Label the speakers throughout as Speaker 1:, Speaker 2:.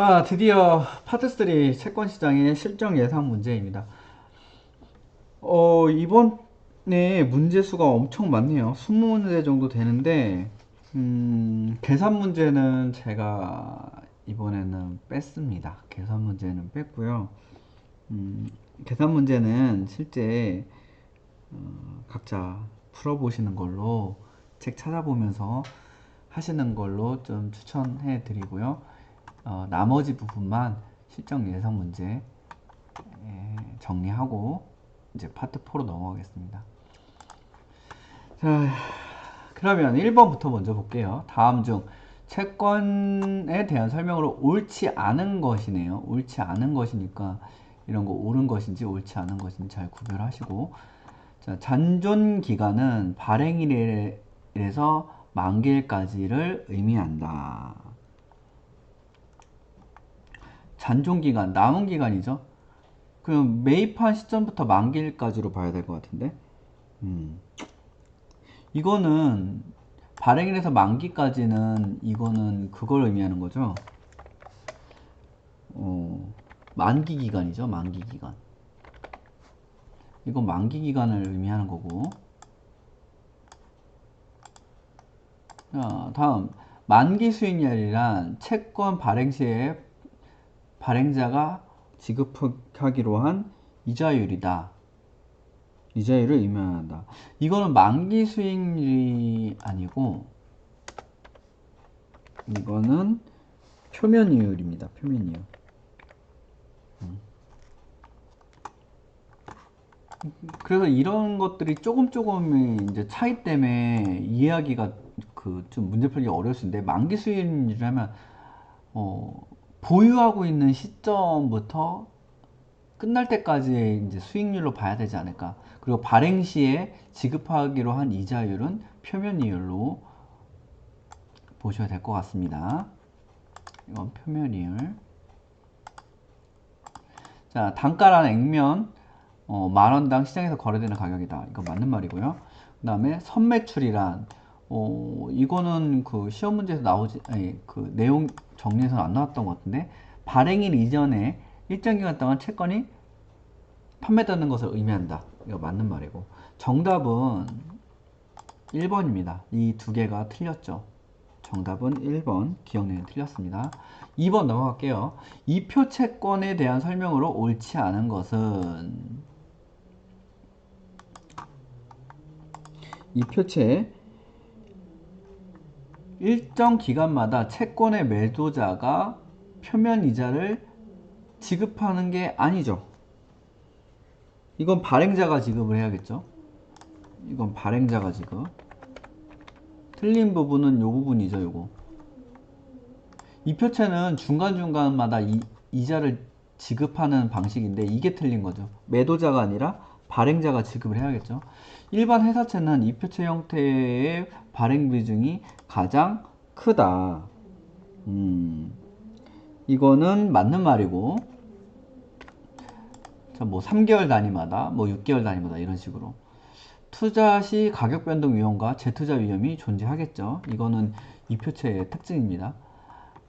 Speaker 1: 아, 드디어 파트 3 채권 시장의 실정 예상 문제입니다. 어, 이번에 문제 수가 엄청 많네요. 20문제 정도 되는데, 음, 계산 문제는 제가 이번에는 뺐습니다. 계산 문제는 뺐고요. 음, 계산 문제는 실제 어, 각자 풀어보시는 걸로 책 찾아보면서 하시는 걸로 좀 추천해 드리고요. 어, 나머지 부분만 실정 예상 문제 예, 정리하고 이제 파트 4로 넘어가겠습니다. 자, 그러면 1번부터 먼저 볼게요. 다음 중 채권에 대한 설명으로 옳지 않은 것이네요. 옳지 않은 것이니까 이런 거 옳은 것인지 옳지 않은 것인지 잘 구별하시고 자, 잔존 기간은 발행일에서 만기일까지를 의미한다. 잔존 기간, 남은 기간이죠. 그럼 매입한 시점부터 만기일까지로 봐야 될 것 같은데. 음. 이거는 발행일에서 만기까지는 이거는 그걸 의미하는 거죠. 어, 만기 기간이죠. 만기 기간. 이건 만기 기간을 의미하는 거고. 자, 다음 만기 수익률이란 채권 발행 시에 발행자가 지급하기로 한 이자율이다. 이자율을 의미한다. 이거는 만기 수익률이 아니고 이거는 표면 이율입니다. 표면 이율. 음. 그래서 이런 것들이 조금 조금 이제 차이 때문에 이해하기가 그 좀 문제 풀기 어려울 수 있는데 만기 수익률이라면 어 보유하고 있는 시점부터 끝날 때까지 이제 수익률로 봐야 되지 않을까. 그리고 발행 시에 지급하기로 한 이자율은 표면 이율로 보셔야 될 것 같습니다. 이건 표면 이율. 자, 단가라는 액면 어, 만 원당 시장에서 거래되는 가격이다. 이거 맞는 말이고요. 그 다음에 선매출이란 어, 이거는 그 시험 문제에서 나오지, 아니, 그 내용 정리해서는 안 나왔던 것 같은데, 발행일 이전에 일정 기간 동안 채권이 판매되는 것을 의미한다. 이거 맞는 말이고. 정답은 1번입니다. 이 두 개가 틀렸죠. 정답은 1번. 기억내는 틀렸습니다. 2번 넘어갈게요. 이표 채권에 대한 설명으로 옳지 않은 것은 이 표체 일정 기간마다 채권의 매도자가 표면 이자를 지급하는 게 아니죠. 이건 발행자가 지급을 해야겠죠. 이건 발행자가 지급. 틀린 부분은 요 부분이죠, 요거. 이 표체는 중간중간마다 이, 이자를 지급하는 방식인데 이게 틀린 거죠. 매도자가 아니라 발행자가 지급을 해야겠죠. 일반 회사채는 이 표체 형태의 발행 비중이 가장 크다. 음, 이거는 맞는 말이고, 자, 뭐 3개월 단위마다, 뭐 6개월 단위마다 이런 식으로. 투자 시 가격 변동 위험과 재투자 위험이 존재하겠죠. 이거는 이 표체의 특징입니다.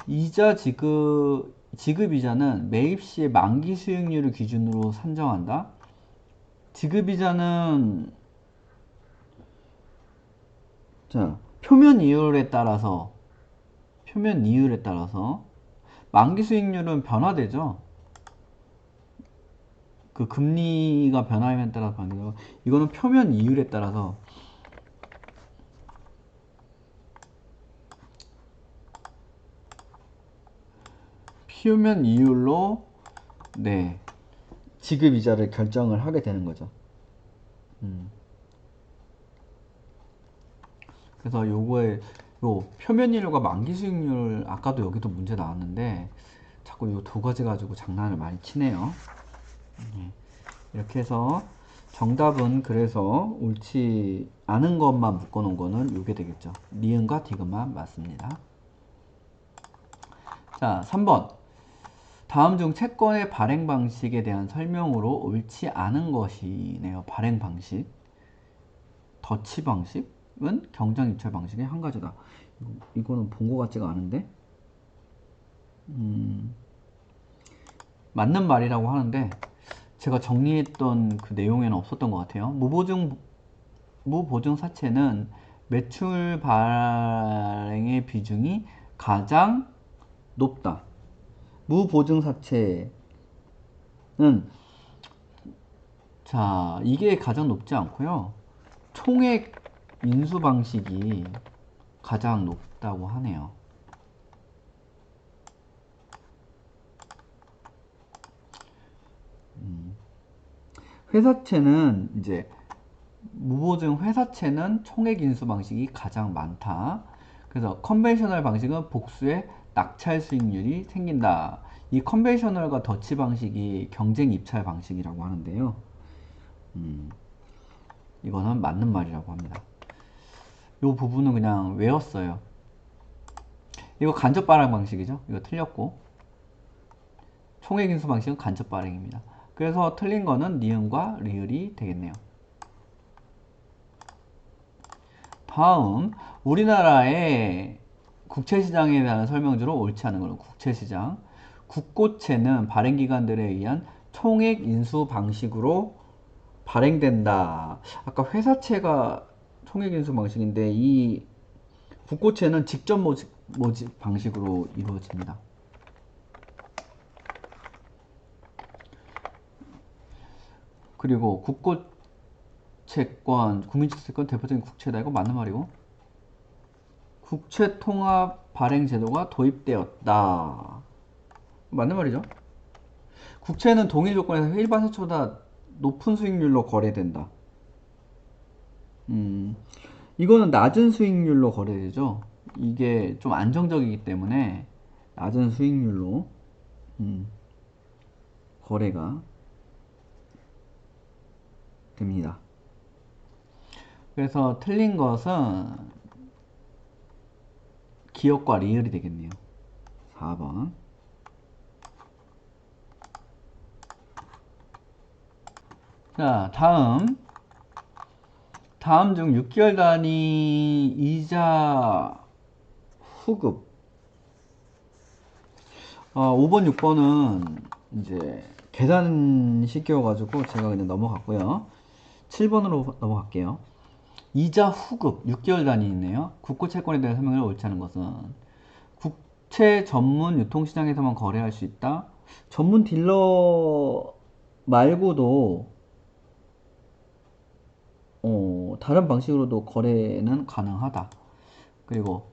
Speaker 1: 이자 지급, 지급 이자는 매입 시의 만기 수익률을 기준으로 산정한다. 지급 이자는 자, 표면 이율에 따라서 표면 이율에 따라서 만기 수익률은 변화되죠. 그 금리가 변화에 따라서 변화되고 이거는 표면 이율에 따라서 표면 이율로 네 지급 이자를 결정을 하게 되는 거죠. 음. 그래서 요거에 요 표면 이율과 만기 수익률 아까도 여기도 문제 나왔는데 자꾸 요 두 가지 가지고 장난을 많이 치네요. 네. 이렇게 해서 정답은 그래서 옳지 않은 것만 묶어 놓은 거는 요게 되겠죠. 니은과 디귿만 맞습니다. 자, 3번. 다음 중 채권의 발행 방식에 대한 설명으로 옳지 않은 것이네요. 발행 방식. 더치 방식은 경장 입찰 방식의 한 가지다. 이거는 본 것 같지가 않은데. 음. 맞는 말이라고 하는데 제가 정리했던 그 내용에는 없었던 것 같아요. 무보증 무보증 사채는 매출 발행의 비중이 가장 높다. 무보증 사채는 자 이게 가장 높지 않고요. 총액 인수 방식이 가장 높다고 하네요. 음. 회사채는 이제 무보증 회사채는 총액 인수 방식이 가장 많다. 그래서 컨벤셔널 방식은 복수의 낙찰 수익률이 생긴다. 이 컨벤셔널과 더치 방식이 경쟁 입찰 방식이라고 하는데요. 음, 이거는 맞는 말이라고 합니다. 이 부분은 그냥 외웠어요. 이거 간접 발행 방식이죠. 이거 틀렸고 총액 인수 방식은 간접 발행입니다. 그래서 틀린 거는 니은과 리을이 되겠네요. 다음 우리나라의 국채시장에 대한 설명주로 옳지 않은 거는 국채시장. 국고채는 발행기관들에 의한 총액 인수 방식으로 발행된다. 아까 회사채가 총액 인수 방식인데 이 국고채는 직접 모집, 모집 방식으로 이루어집니다. 그리고 국고채권, 국민채권 대표적인 국채다. 이거 맞는 말이고. 국채 통합 발행 제도가 도입되었다. 맞는 말이죠. 국채는 동일 조건에서 일반 사채보다 높은 수익률로 거래된다. 음, 이거는 낮은 수익률로 거래되죠. 이게 좀 안정적이기 때문에 낮은 수익률로 음, 거래가 됩니다. 그래서 틀린 것은 기억과 리을이 되겠네요. 4번. 자, 다음. 다음 중 6개월 단위 이자 후급. 어, 5번, 6번은 이제 계산식이어가지고 제가 그냥 넘어갔고요. 7번으로 넘어갈게요. 이자 후급 6개월 단위 있네요. 국고 채권에 대한 설명을 옳지 않은 것은 국채 전문 유통시장에서만 거래할 수 있다. 전문 딜러 말고도 어, 다른 방식으로도 거래는 가능하다. 그리고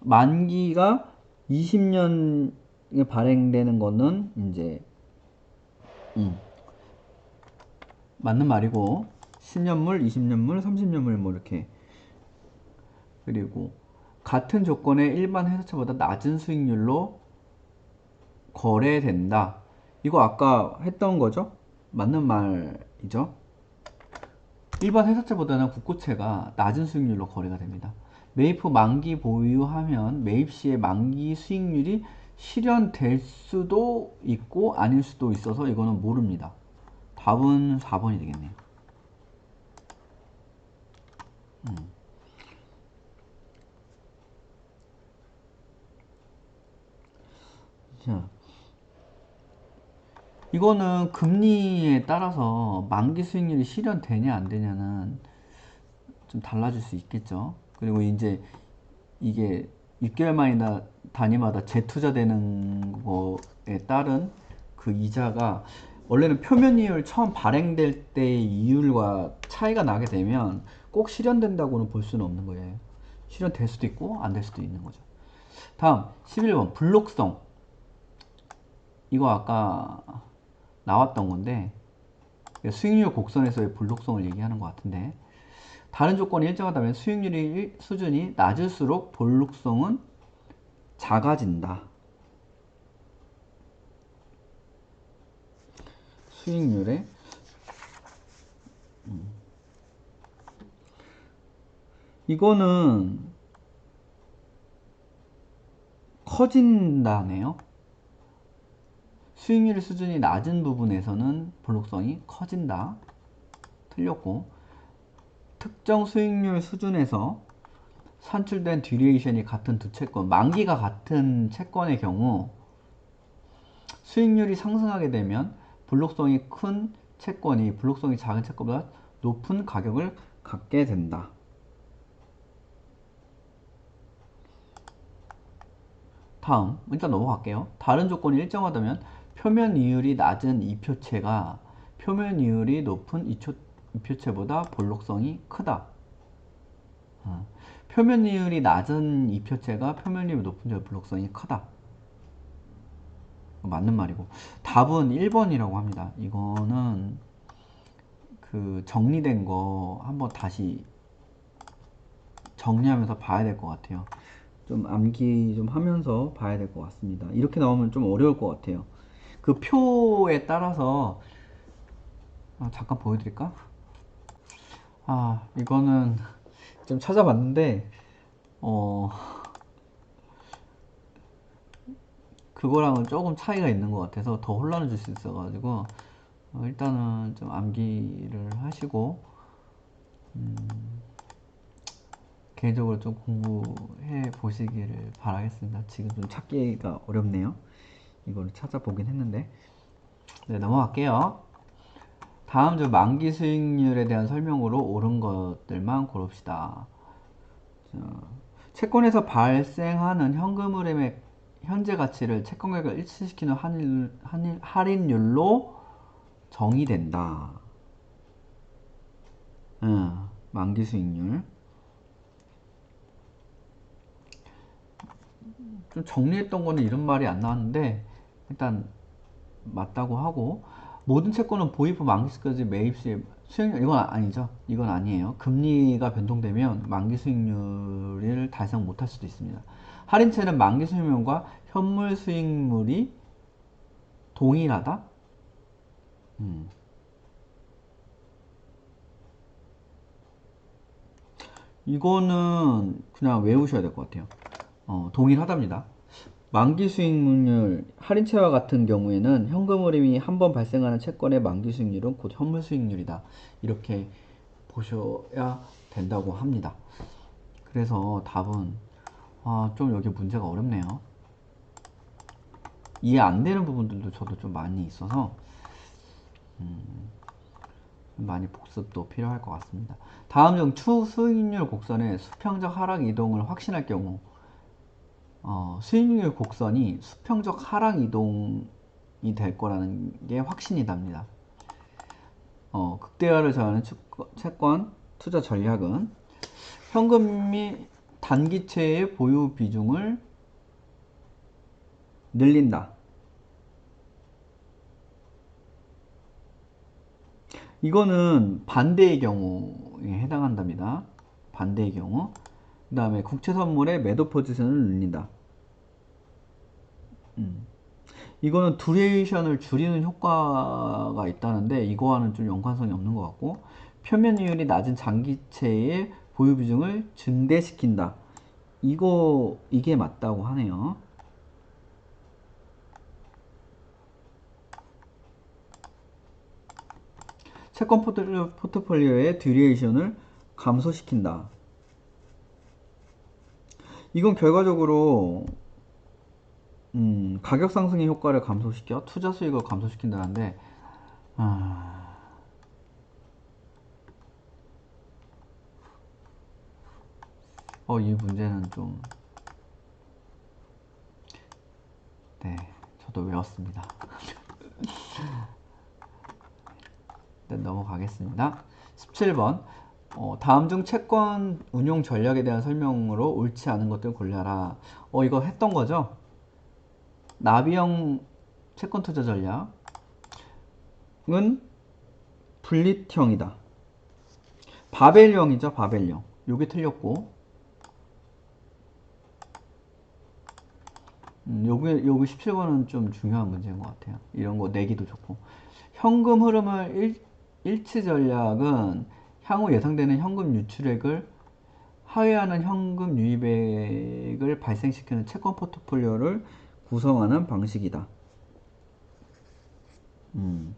Speaker 1: 만기가 20년에 발행되는 거는 이제 음, 맞는 말이고 10년물, 20년물, 30년물 뭐 이렇게 그리고 같은 조건의 일반 회사채보다 낮은 수익률로 거래된다. 이거 아까 했던 거죠? 맞는 말이죠? 일반 회사채보다는 국고채가 낮은 수익률로 거래가 됩니다. 매입 후 만기 보유하면 매입 시에 만기 수익률이 실현될 수도 있고 아닐 수도 있어서 이거는 모릅니다. 답은 4번이 되겠네요. 음. 자, 이거는 금리에 따라서 만기 수익률이 실현되냐 안 되냐는 좀 달라질 수 있겠죠. 그리고 이제 이게 6개월 만이나 단위마다 재투자되는 거에 따른 그 이자가 원래는 표면 이율 처음 발행될 때의 이율과 차이가 나게 되면 꼭 실현된다고는 볼 수는 없는 거예요. 실현될 수도 있고 안 될 수도 있는 거죠. 다음 11번 블록성 이거 아까 나왔던 건데 수익률 곡선에서의 블록성을 얘기하는 것 같은데 다른 조건이 일정하다면 수익률이 수준이 낮을수록 볼록성은 작아진다. 수익률의 음. 이거는 커진다네요. 수익률 수준이 낮은 부분에서는 볼록성이 커진다. 틀렸고 특정 수익률 수준에서 산출된 듀레이션이 같은 두 채권, 만기가 같은 채권의 경우 수익률이 상승하게 되면 불록성이 큰 채권이 불록성이 작은 채권보다 높은 가격을 갖게 된다. 다음 일단 넘어갈게요. 다른 조건이 일정하다면 표면 이율이 낮은 이표체가 표면 이율이 높은 이초, 이표체보다 볼록성이 크다. 어, 표면 이율이 낮은 이표체가 표면 이율이 높은 저 볼록성이 크다. 맞는 말이고 답은 1번이라고 합니다. 이거는 그 정리된 거 한번 다시 정리하면서 봐야 될 것 같아요. 좀 암기 좀 하면서 봐야 될 것 같습니다. 이렇게 나오면 좀 어려울 것 같아요. 그 표에 따라서 아, 잠깐 보여드릴까? 아 이거는 좀 찾아봤는데 어 그거랑은 조금 차이가 있는 것 같아서 더 혼란을 줄 수 있어가지고 어, 일단은 좀 암기를 하시고 음, 개인적으로 좀 공부해 보시기를 바라겠습니다. 지금 좀 찾기가 어렵네요. 이걸 찾아보긴 했는데 네 넘어갈게요. 다음 주 만기 수익률에 대한 설명으로 옳은 것들만 고릅시다. 자, 채권에서 발생하는 현금 흐름의 현재 가치를 채권 가격을 일치시키는 환율, 환율, 할인율로 정의된다. 응, 만기 수익률. 좀 정리했던 거는 이런 말이 안 나왔는데 일단 맞다고 하고 모든 채권은 보입 후 만기 시까지 매입 시 수익률 이건 아니죠. 이건 아니에요. 금리가 변동되면 만기 수익률을 달성 못할 수도 있습니다. 할인채는 만기 수익률과 현물 수익률이 동일하다. 음. 이거는 그냥 외우셔야 될 것 같아요. 어, 동일하답니다. 만기 수익률 할인채와 같은 경우에는 현금 흐름이 한 번 발생하는 채권의 만기 수익률은 곧 현물 수익률이다. 이렇게 보셔야 된다고 합니다. 그래서 답은 아, 좀 여기 문제가 어렵네요. 이해 안 되는 부분들도 저도 좀 많이 있어서 음, 많이 복습도 필요할 것 같습니다. 다음 중 추 수익률 곡선의 수평적 하락 이동을 확신할 경우 어, 수익률 곡선이 수평적 하락 이동이 될 거라는 게 확신이 납니다. 어, 극대화를 저하는 채권 투자 전략은 현금이 단기채의 보유 비중을 늘린다. 이거는 반대의 경우에 해당한답니다. 반대의 경우. 그 다음에 국채 선물의 매도 포지션을 늘린다. 음. 이거는 두레이션을 줄이는 효과가 있다는데 이거와는 좀 연관성이 없는 것 같고 표면 이율이 낮은 장기채의 보유 비중을 증대시킨다. 이거 이게 맞다고 하네요. 채권 포트폴리오의 듀레이션을 감소시킨다. 이건 결과적으로 음, 가격 상승의 효과를 감소시켜 투자 수익을 감소시킨다는데 아... 어, 이 문제는 좀 네, 저도 외웠습니다. 네, 넘어가겠습니다. 17번 어, 다음 중 채권 운용 전략에 대한 설명으로 옳지 않은 것들 골라라. 어, 이거 했던 거죠? 나비형 채권 투자 전략은 분릿형이다. 바벨형이죠, 바벨형. 요게 틀렸고. 음, 요게, 요게 17번은 좀 중요한 문제인 것 같아요. 이런 거 내기도 좋고. 현금 흐름을 일, 일치 전략은 향후 예상되는 현금 유출액을 하회하는 현금 유입액을 발생시키는 채권 포트폴리오를 구성하는 방식이다. 음.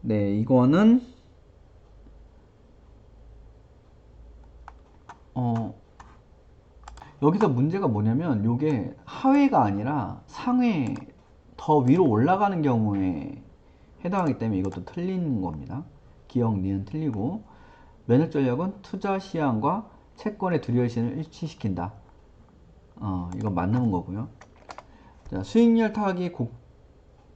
Speaker 1: 네, 이거는 어 여기서 문제가 뭐냐면 요게 하회가 아니라 상회 더 위로 올라가는 경우에 해당하기 때문에 이것도 틀린 겁니다. 기억, 니은 틀리고 면역 전략은 투자 시향과 채권의 두려울신을 일치시킨다. 어, 이건 맞는 거고요. 자, 수익률 타기 곡,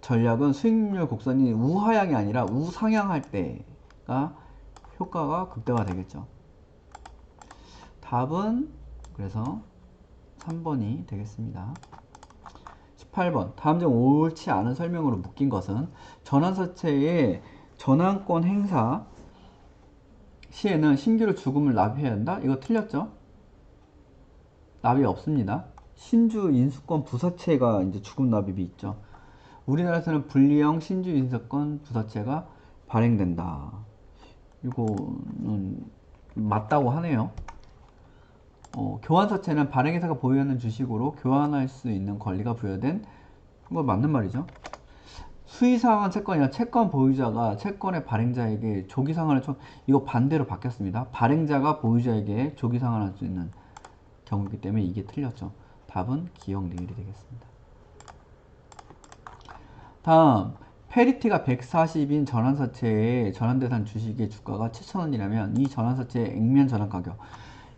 Speaker 1: 전략은 수익률 곡선이 우하향이 아니라 우상향할 때가 효과가 극대화 되겠죠. 답은 그래서 3번이 되겠습니다. 18번 다음 중 옳지 않은 설명으로 묶인 것은 전환사채의 전환권 행사 시에는 신규로 죽음을 납입해야 한다? 이거 틀렸죠? 납입 없습니다. 신주 인수권 부사채가 이제 죽음 납입이 있죠. 우리나라에서는 분리형 신주 인수권 부사채가 발행된다. 이거는 맞다고 하네요. 어, 교환사채는 발행회사가 보유하는 주식으로 교환할 수 있는 권리가 부여된 거 맞는 말이죠. 수의상환 채권이나 채권 보유자가 채권의 발행자에게 조기상환을 총 이거 반대로 바뀌었습니다. 발행자가 보유자에게 조기상환할 수 있는 경우이기 때문에 이게 틀렸죠. 답은 기억 니을이 되겠습니다. 다음 페리티가 140인 전환사채의 전환대상 주식의 주가가 7,000원이라면 이 전환사채의 액면 전환 가격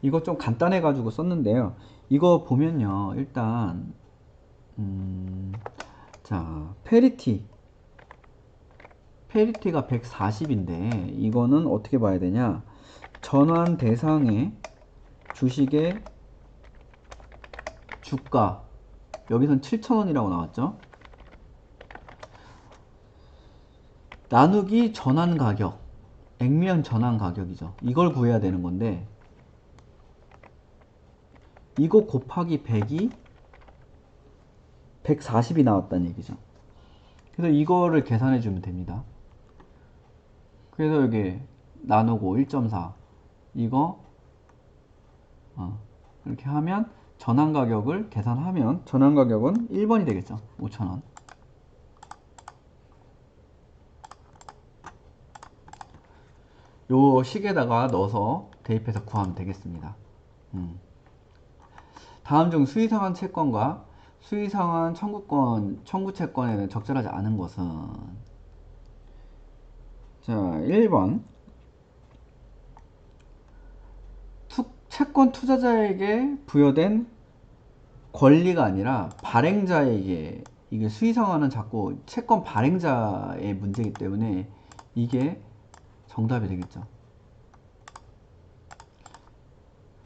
Speaker 1: 이거 좀 간단해 가지고 썼는데요. 이거 보면요. 일단 음, 자 페리티 페리티가 140인데 이거는 어떻게 봐야 되냐? 전환 대상의 주식의 주가. 여기선 7,000원이라고 나왔죠? 나누기 전환 가격. 액면 전환 가격이죠. 이걸 구해야 되는 건데 이거 곱하기 100이 140이 나왔다는 얘기죠. 그래서 이거를 계산해 주면 됩니다 그래서 여기 나누고 1.4 이거 어, 이렇게 하면 전환 가격을 계산하면 전환 가격은 1번이 되겠죠. 5,000원. 요 식에다가 넣어서 대입해서 구하면 되겠습니다. 음. 다음 중 수의상환 채권과 수의상환 청구권 청구채권에는 적절하지 않은 것은 자, 1번. 투, 채권 투자자에게 부여된 권리가 아니라 발행자에게 이게 수의상환은 자꾸 채권 발행자의 문제이기 때문에 이게 정답이 되겠죠.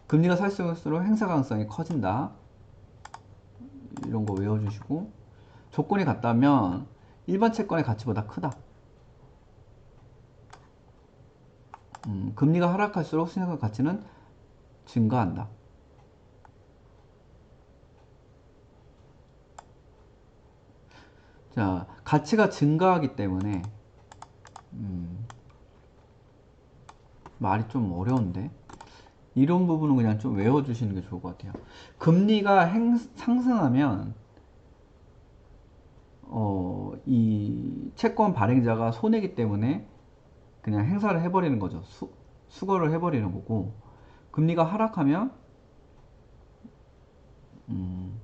Speaker 1: 금리가 살수록 행사 가능성이 커진다. 이런 거 외워주시고 조건이 같다면 일반 채권의 가치보다 크다. 음, 금리가 하락할수록 수익의 가치는 증가한다. 자, 가치가 증가하기 때문에 음, 말이 좀 어려운데 이런 부분은 그냥 좀 외워주시는 게 좋을 것 같아요. 금리가 행, 상승하면 어, 이 채권 발행자가 손해기 때문에 그냥 행사를 해버리는 거죠. 수, 수거를 해버리는 거고 금리가 하락하면 음,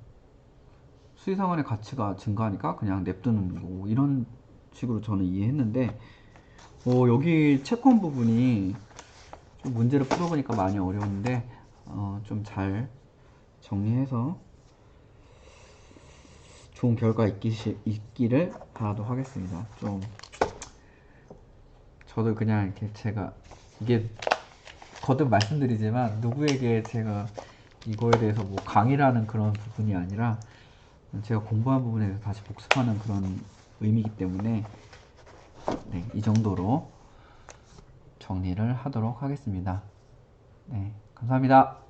Speaker 1: 수의상환의 가치가 증가하니까 그냥 냅두는 거고 이런 식으로 저는 이해했는데 어, 여기 채권 부분이 좀 문제를 풀어보니까 많이 어려운데 어, 좀 잘 정리해서 좋은 결과 있기, 있기를 바라도록 하겠습니다. 좀 저도 그냥 이렇게 제가 이게 거듭 말씀드리지만 누구에게 제가 이거에 대해서 뭐 강의라는 그런 부분이 아니라 제가 공부한 부분에 대해서 다시 복습하는 그런 의미이기 때문에 네, 이 정도로 정리를 하도록 하겠습니다. 네, 감사합니다.